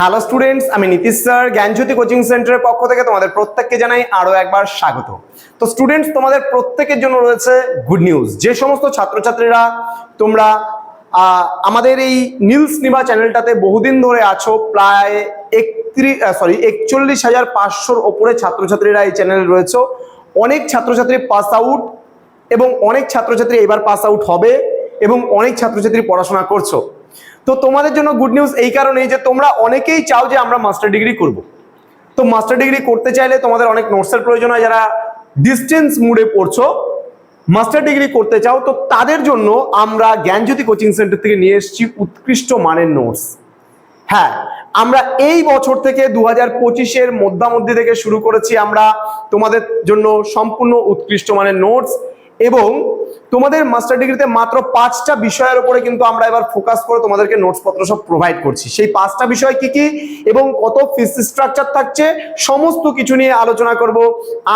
Hello students, আমি Nitish sir, জ্ঞানজ্যোতি coaching সেন্টারের পক্ষ থেকে তোমাদের প্রত্যেককে জানাই আরও একবার স্বাগত। তো স্টুডেন্টস, তোমাদের প্রত্যেকের জন্য রয়েছে গুড নিউজ যে সমস্ত ছাত্রছাত্রীরা তোমরা আমাদের এই নীলস নিবা চ্যানেলটাতে বহুদিন ধরে আছো, প্রায় একত্রিশ সরি একচল্লিশ হাজার পাঁচশোর ওপরে ছাত্রছাত্রীরা এই চ্যানেলে রয়েছে। অনেক ছাত্রছাত্রী পাস আউট এবং অনেক ছাত্রছাত্রী এবার পাস আউট হবে এবং অনেক ছাত্রছাত্রী পড়াশোনা করছ। তো তোমাদের জন্য গুড নিউজ এই কারণেই যে তোমরা অনেকেই চাও যে আমরা মাস্টার ডিগ্রি করব। তো মাস্টার ডিগ্রি করতে চাইলে তোমাদের অনেক নোটসের প্রয়োজন হয়, যারা ডিস্টেন্স মুডে পড়ছো মাস্টার ডিগ্রি করতে চাও, তো তাদের জন্য আমরা জ্ঞানজ্যোতি কোচিং সেন্টার থেকে নিয়ে এসেছি উৎকৃষ্ট মানের নোটস হ্যাঁ আমরা এই বছর থেকে দু হাজার পঁচিশের মধ্যামধ্যি থেকে শুরু করেছি আমরা তোমাদের জন্য সম্পূর্ণ উৎকৃষ্ট মানের নোটস এবং তোমাদের মাস্টার ডিগ্রিতে মাত্র পাঁচটা বিষয়ের উপরে কিন্তু আমরা এবার ফোকাস করে তোমাদেরকে নোটস পত্র সব প্রোভাইড করছি। সেই পাঁচটা বিষয় কি কি এবং কত ফিস স্ট্রাকচার থাকছে সমস্ত কিছু নিয়ে আলোচনা করব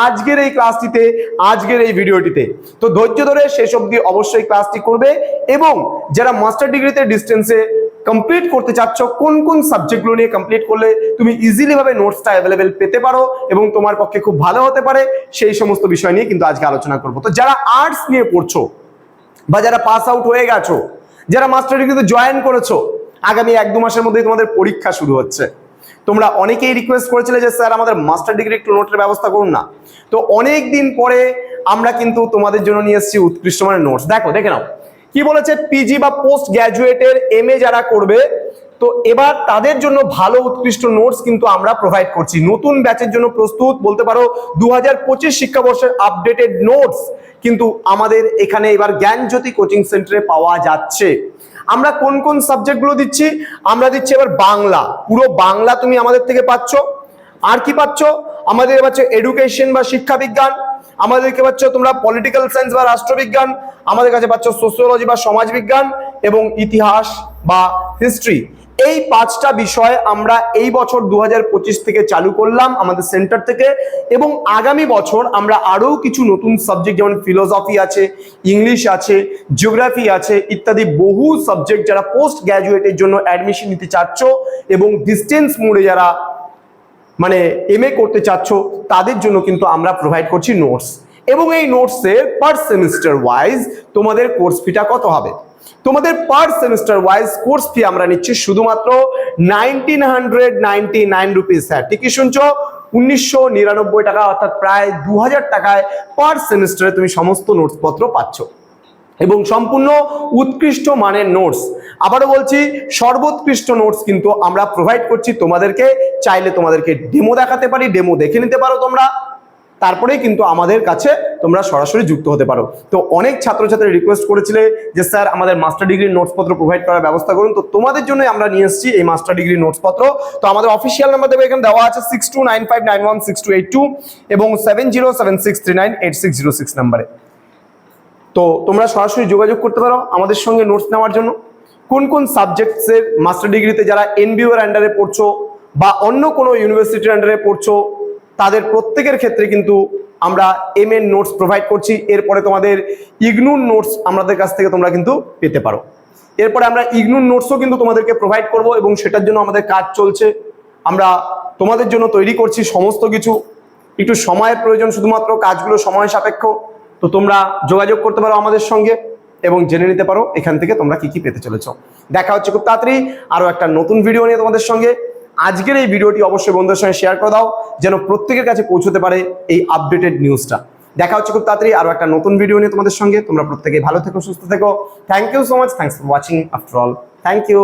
আজকের এই ক্লাসটিতে আজকের এই ভিডিওটিতে তো ধৈর্য ধরে শেষ অবধি অবশ্যই ক্লাসটি করবে এবং যারা মাস্টার ডিগ্রিতে ডিস্টেন্সে কমপ্লিট করতে চাচ্ছ, কোন কোন সাবজেক্টগুলো নিয়ে কমপ্লিট করলে তুমি ইজিলি ভাবে নোটসটা অ্যাভেলেবেল পেতে পারো এবং তোমার পক্ষে খুব ভালো হতে পারে, সেই সমস্ত বিষয় নিয়ে কিন্তু আজকে আলোচনা করব। তো যারা আর্টস নিয়ে পড়ছো বা যারা পাস আউট হয়ে গেছো, যারা মাস্টার ডিগ্রি ডিগ্রিতে জয়েন করেছ, আগামী এক দু মাসের মধ্যেই তোমাদের পরীক্ষা শুরু হচ্ছে। তোমরা অনেকেই রিকোয়েস্ট করেছিলে যে, স্যার, আমাদের মাস্টার ডিগ্রি একটু নোটের ব্যবস্থা করুন না। তো অনেক দিন পরে আমরা কিন্তু তোমাদের জন্য নিয়ে এসেছি উৎকৃষ্ট মানের নোটস দেখো, দেখে নাও। কি বলেছে? পিজি বা পোস্ট গ্র্যাজুয়েটের এম যারা করবে, তো এবার তাদের জন্য ভালো, উৎকৃষ্ট নোটস কিন্তু আমরা প্রোভাইড করছি। নতুন ব্যাচের জন্য প্রস্তুত, বলতে পারো দু হাজার পঁচিশ শিক্ষাবর্ষের আপডেটেড নোটস কিন্তু আমাদের এখানে এবার জ্ঞানজ্যোতি কোচিং সেন্টারে পাওয়া যাচ্ছে। আমরা কোন কোন সাবজেক্টগুলো দিচ্ছি? আমরা দিচ্ছি এবার বাংলা। পুরো বাংলা তুমি আমাদের থেকে পাচ্ছ। আর কি পাচ্ছ? আমাদের পাচ্ছ এডুকেশন বা শিক্ষা বিজ্ঞান আমাদেরকে পাচ্ছ তোমরা পলিটিক্যাল সায়েন্স বা রাষ্ট্রবিজ্ঞান, আমাদের কাছে পাচ্ছ সোসিওলজি বা সমাজবিজ্ঞান এবং ইতিহাস বা হিস্ট্রি এই পাঁচটা বিষয় আমরা এই বছর দু হাজার পঁচিশ থেকে চালু করলাম আমাদের সেন্টার থেকে এবং আগামী বছর আমরা আরও কিছু নতুন সাবজেক্ট যেমন ফিলোসফি আছে ইংলিশ আছে জিওগ্রাফি আছে ইত্যাদি বহু সাবজেক্ট যারা পোস্ট গ্র্যাজুয়েটের জন্য অ্যাডমিশন নিতে চাচ্ছ এবং ডিস্টেন্স মোডে যারা মানে এম করতে চাচ্ছ, তাদের জন্য কিন্তু আমরা প্রোভাইড করছি নোটস এবং এই নোটসের পার সেমিস্টার ওয়াইজ তোমাদের কোর্স ফিটা কত হবে? তোমাদের per semester wise course fee আমরা নিচ্ছি শুধুমাত্র nineteen hundred ninety nine rupees হ্যাঁ ঠিকই শুনছো? উনিশশো নিরানব্বই টাকা, অর্থাৎ প্রায় দু হাজার টাকায় পার সেমিস্টারে তুমি সমস্ত নোটস পত্র পাচ্ছ। এবং সম্পূর্ণ উৎকৃষ্ট মানের নোটস আবারও বলছি, সর্বোৎকৃষ্ট নোটস কিন্তু আমরা প্রোভাইড করছি তোমাদেরকে। চাইলে তোমাদেরকে ডেমো দেখাতে পারি ডেমো দেখে নিতে পারো তোমরা। তারপরেই কিন্তু আমাদের কাছে তোমরা সরাসরি যুক্ত হতে পারো। তো অনেক ছাত্রছাত্রী রিকোয়েস্ট করেছিলে যে, স্যার, আমাদের মাস্টার ডিগ্রির নোটসপত্র প্রোভাইড করার ব্যবস্থা করুন। তো তোমাদের জন্য আমরা নিয়ে এসেছি এই মাস্টার ডিগ্রি নোটসপত্র তো আমাদের অফিসিয়াল নাম্বার দেবে এখানে দেওয়া আছে six two nine five nine one six two eight two এবং seven zero seven six three nine eight six zero six নাম্বারে তো তোমরা সরাসরি যোগাযোগ করতে পারো আমাদের সঙ্গে নোটস নেওয়ার জন্য। কোন কোন সাবজেক্টসের মাস্টার ডিগ্রিতে যারা এনবিওর আন্ডারে পড়ছো বা অন্য কোনো ইউনিভার্সিটির আন্ডারে পড়ছো, তাদের প্রত্যেকের ক্ষেত্রে কিন্তু আমরা এম এর নোটস প্রোভাইড করছি। এরপরে তোমাদের ইগনুর নোটস আমাদের কাছ থেকে তোমরা কিন্তু পেতে পারো। এরপরে আমরা ইগনুর নোটসও কিন্তু তোমাদেরকে প্রোভাইড করব এবং সেটার জন্য আমাদের কাজ চলছে। আমরা তোমাদের জন্য তৈরি করছি সমস্ত কিছু। একটু সময়ের প্রয়োজন শুধুমাত্র, কাজগুলো সময় সাপেক্ষ। তো তোমরা যোগাযোগ করতে পারো আমাদের সঙ্গে এবং জেনে নিতে পারো এখান থেকে তোমরা কি কি পেতে চলেছ। দেখা হচ্ছে খুব তাড়াতাড়ি আরও একটা নতুন ভিডিও নিয়ে তোমাদের সঙ্গে। আজকের এই ভিডিওটি অবশ্যই বন্ধুদের সঙ্গে শেয়ার করে দাও, যেন প্রত্যেকের কাছে পৌঁছতে পারে এই আপডেটেড নিউজটা দেখা হচ্ছে খুব তাড়াতাড়ি আরও একটা নতুন ভিডিও নিয়ে তোমাদের সঙ্গে। তোমরা প্রত্যেকে ভালো থেকো, সুস্থ থেকো। Thank you so much thanks for watching after all thank you